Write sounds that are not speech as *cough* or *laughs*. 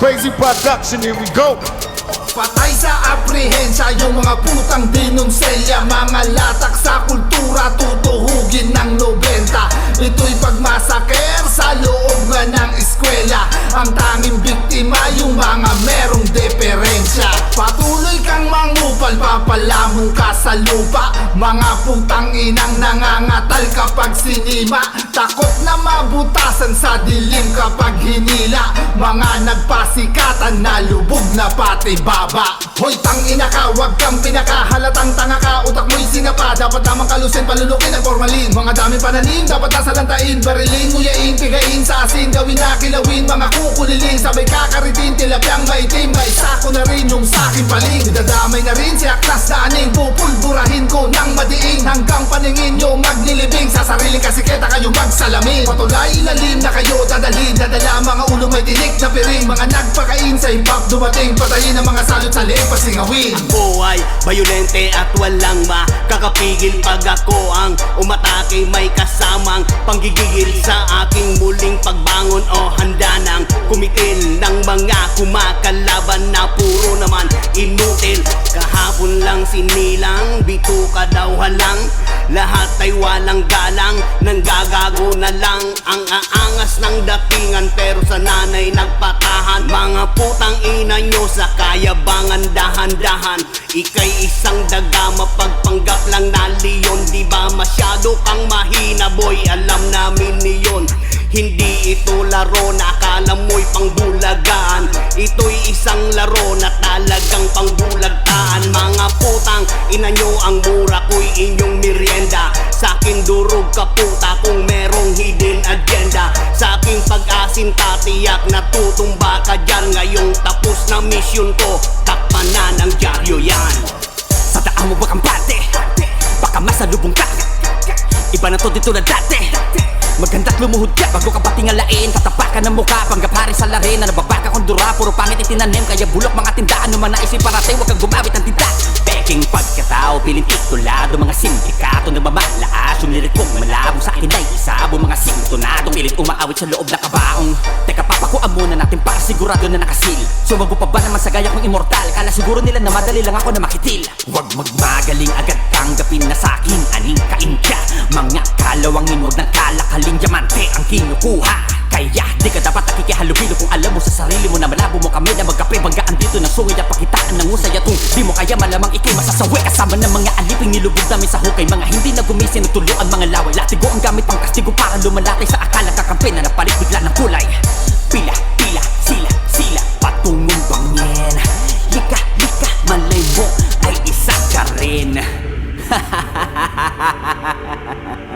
Crazy production, here we go. Patay sa aprehensya yung mga putang dinonselya Mga latak sa kultura tutuhugin ng 90 Ito'y pagmasaker sa loob nga ng eskwela. Ang tanging biktima yung mga merong diferensya Patuloy kang mangupal, papalamong ka sa lupa Mga putang inang nangangatal kapag sinima. Takot na mabutasan sa dilim kapag hinila. Mga nagpasikatan na lubog na pati baba. Hoy tangina ka, wag kang pinakahalatang tanga ka. Utak mo'y sinapa, dapat namang kalusin Palulukin ang formalin, mga daming pananim Dapat nasa lantain, barilin, nguyain Pigain sa asin, gawin na kilawin Mga kukuliling, sabay kakaritin Tilapyang maitim, maisa ko na rin yung saking paling. Dadamay na rin si Aklas na aning Pupulburahin ko ng madiing Hanggang paningin nyo magnilibing Sa sariling kasiketa kayo magsalamin. Patulay ilalim na kayo dadalhin. Dadala mga may tinik na piring Mga nagpakain sa hip hop dumating Patayin ang mga salot sa leg pasingawin. Buhay Bayolente at walang makakapigil. Pag ako ang umatake may kasamang Panggigigil. Sa aking muling pagbangon O handa ng kumitil ng mga kumakalaban Na puro naman Kahapon lang sinilang, bituka daw halang. Lahat ay walang galang, nanggagago na lang. Ang aangas ng datingan pero sa nanay nagpatahan. Mga putang ina nyo sa kayabangan dahan-dahan. Ika'y isang daga mapagpanggap lang na leon. Di ba masyado kang mahina boy, alam namin niyon. Hindi ito laro na akala mo'y pangbulagaan Ito'y isang laro na talagang pangbulagtaan ka puta kung merong hidden agenda. Sa aking pag-asin tatiyak na tutumba ka dyan. Ngayong tapos na mission ko Takpan na ng dyaryo yan. Sa daan mo ba kampante? Baka masalubong ka. Iba na to dito na dati Maganda't lumuhod ka bago ka patingalain Tatapakan ng mukha, panggap hari sa larin. Na nababaka kong dura, puro pangit itinanim. Kaya bulok mga tindahan, naman naisip parating Huwag kang gumamit ng tinta Peking pagkatao, piling titulado Mga sindikato nagmamalaas. Yung lirik kong malabong sa akin ay isabong Mga sintonadong pilit umaawit sa loob na kabaong. Teka papakuan muna natin para sigurado na nakasil. Sumago pa ba naman sa gaya kong immortal? Kala siguro nila na madali lang ako na makitil. Huwag magmagaling agad tanggapin na sakin Aning kain ka. Mga kalawangin huwag ng kalakaling Diamante ang kinukuha. Kaya di ka dapat nakikihalubilo kung alam mo sa sarili mo na malabo mo kami na magkape Banggaan dito ng sungay at pakitaan ng usay at di mo kaya malamang ikay masasawi. Kasama ng mga aliping nilubog namin sa hukay Mga hindi na gumising nagtuluan mga laway. Latigo ang gamit pang kastigo para lumalatay sa akalang kakampi Na napalit bigla ng kulay. Pila, pila, sila, sila Patungong bangin. Lika, lika, malay mo ay isa ka rin *laughs*